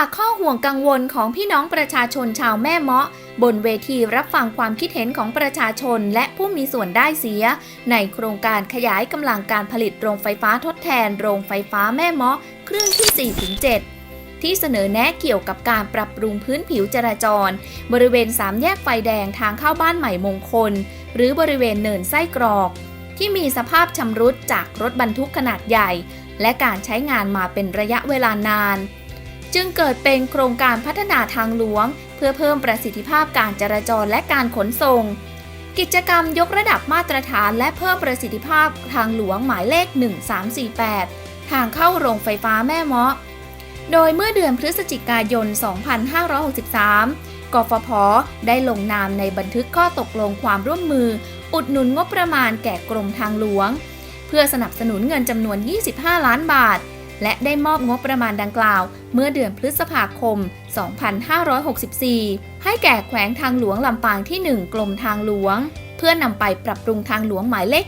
จากข้อห่วงกังวลของพี่น้องประชาชนชาวแม่เมาะ บนเวทีรับฟังความคิดเห็นของประชาชนและผู้มีส่วนได้เสีย ในโครงการขยายกำลังการผลิตโรงไฟฟ้าทดแทน โรงไฟฟ้าแม่เมาะเครื่องที่ 4-7ที่เสนอแนะเกี่ยวกับการปรับปรุงพื้นผิวจราจร บริเวณสามแยกไฟแดงทางเข้าบ้านใหม่มงคล หรือบริเวณเนินไส้กรอก ที่มีสภาพชำรุดจากรถบรรทุกขนาดใหญ่ และการใช้งานมาเป็นระยะเวลานาน จึงเกิดเป็นโครงการพัฒนาทางหลวง เพื่อเพิ่มประสิทธิภาพการจราจรและการขนส่ง กิจกรรมยกระดับมาตรฐานและเพิ่มประสิทธิภาพทางหลวงหมายเลข 1348 ทางเข้าโรงไฟฟ้าแม่เมาะ โดยเมื่อเดือนพฤศจิกายน 2563 กฟผ ได้ลงนามในบันทึกข้อตกลงความร่วมมือ อุดหนุนงบประมาณแก่กรมทางหลวง เพื่อสนับสนุนเงินจำนวน 25 ล้านบาท และได้มอบงบประมาณดังกล่าว เมื่อเดือนพฤษภาคม 2564 ให้แก่แขวงทางหลวงลำปางที่ 1 กรมทางหลวง เพื่อนำไปปรับปรุงทางหลวงหมายเลข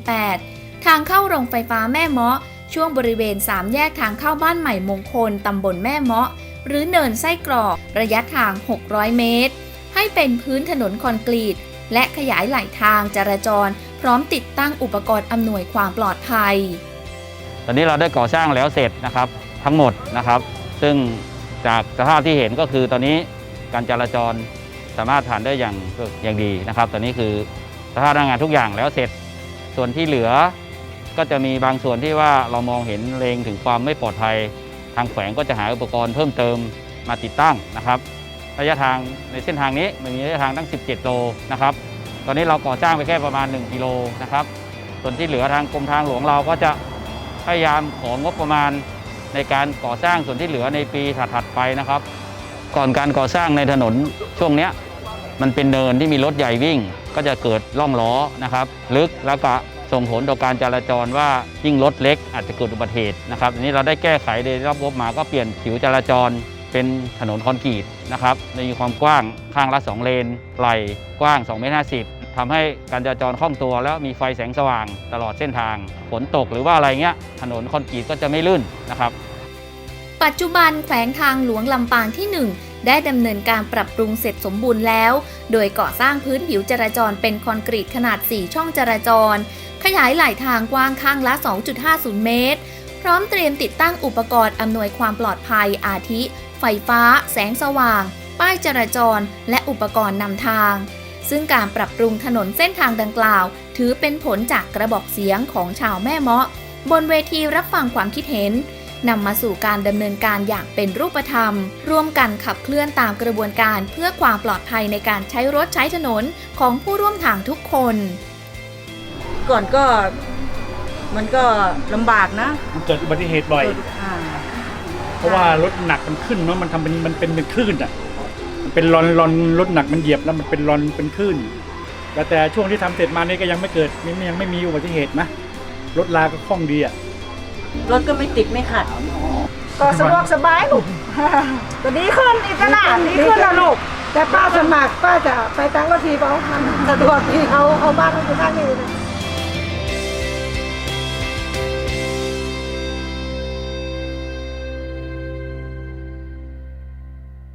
1348 ทางเข้าโรงไฟฟ้าแม่เมาะ ช่วงบริเวณ 3 แยกทางเข้าบ้านใหม่มงคลตำบลแม่เมาะ หรือเนินไส้กรอกระยะทาง 600 เมตร ให้เป็นพื้นถนนคอนกรีตและขยายไหลทางจราจร พร้อมติดตั้งอุปกรณ์อำนวยความปลอดภัย ตอนนี้เราได้ก่อสร้างแล้วเสร็จนะครับทั้งหมดนะครับ ซึ่งจากสภาพที่เห็นก็คือตอนนี้การจราจรสามารถผ่านได้อย่างอย่างดีนะครับ ตอนนี้คือสภาพหน้างานทุกอย่างแล้วเสร็จส่วนที่เหลือก็จะมีบางส่วนที่ว่าเรามองเห็นเลงถึงความไม่ปลอดภัย ทางแขวงก็จะหาอุปกรณ์เพิ่มเติมมาติดตั้งนะครับ ระยะทางในเส้นทางนี้มันมีระยะทางตั้ง 17 โลนะครับ ตอนนี้เราก่อสร้างไปแค่ประมาณ 1 กิโลนะครับ ส่วนที่เหลือทางกรมทางหลวงเราก็จะ พยายามของงบประมาณในการก่อสร้างส่วนที่เหลือในปีถัดๆไปนะครับ ก่อนการก่อสร้างในถนนช่วงนี้มันเป็นเนินที่มีรถใหญ่วิ่ง ก็จะเกิดร่องล้อนะครับ ลึกแล้วก็ส่งผลต่อการจราจรว่ายิ่งรถเล็กอาจจะเกิดอุบัติเหตุนะครับอันนี้เราได้แก้ไขโดยรับงบมาก็เปลี่ยนผิวจราจรเป็นถนนคอนกรีตนะครับมีความกว้างข้างละ 2 เลนไหลกว้าง2เมตร50 ทำให้การจราจรคล่องตัว แล้วมีไฟแสงสว่างตลอดเส้นทาง ฝนตกหรือว่าอะไรเงี้ย ถนนคอนกรีตก็จะไม่ลื่นนะครับ ปัจจุบันแขวงทางหลวงลำปางที่ 1 ได้ดำเนินการปรับปรุงเสร็จสมบูรณ์แล้ว โดยก่อสร้างพื้นผิวจราจรเป็นคอนกรีตขนาด 4 ช่องจราจร ขยายไหลทางกว้างข้างละ 2.50 เมตร พร้อมเตรียมติดตั้งอุปกรณ์อำนวยความปลอดภัยอาทิ ไฟฟ้า แสงสว่าง ป้ายจราจร และอุปกรณ์นำทาง ซึ่งการปรับปรุงถนนเส้นทางดังกล่าว ถือเป็นผลจากกระบอกเสียงของชาวแม่เมาะ บนเวทีรับฟังความคิดเห็นนำมาสู่การดำเนินการอย่างเป็นรูปธรรม ร่วมกันขับเคลื่อนตามกระบวนการเพื่อความปลอดภัยในการใช้รถใช้ถนนของผู้ร่วมทางทุกคน ก่อนก็มันก็ลำบากนะมันเกิดอุบัติเหตุบ่อยเกิดอ่า เพราะว่ารถหนักมันขึ้นเนาะมันทำเป็นมันเป็นเป็นคลื่นอะมัน เป็นรอนรอนรถหนักมันเหยียบแล้วมันเป็นรอนเป็นคลื่นแต่แต่ช่วงที่ทำเสร็จมานี่ก็ยังไม่เกิดไม่ยังไม่มีอุบัติเหตุนะรถลาก็คล่องดีอะรถก็ไม่ติดไม่ขัดก็สะดวกสบายลูกก็ดีขึ้นอีกขนาดดีขึ้นแล้วลูกแต่ป้าสมัครป้าจะไปตั้งก็ทีเพราะมันสะดวกที่เขาเอาบ้านเขาอยู่ข้างนี้นะ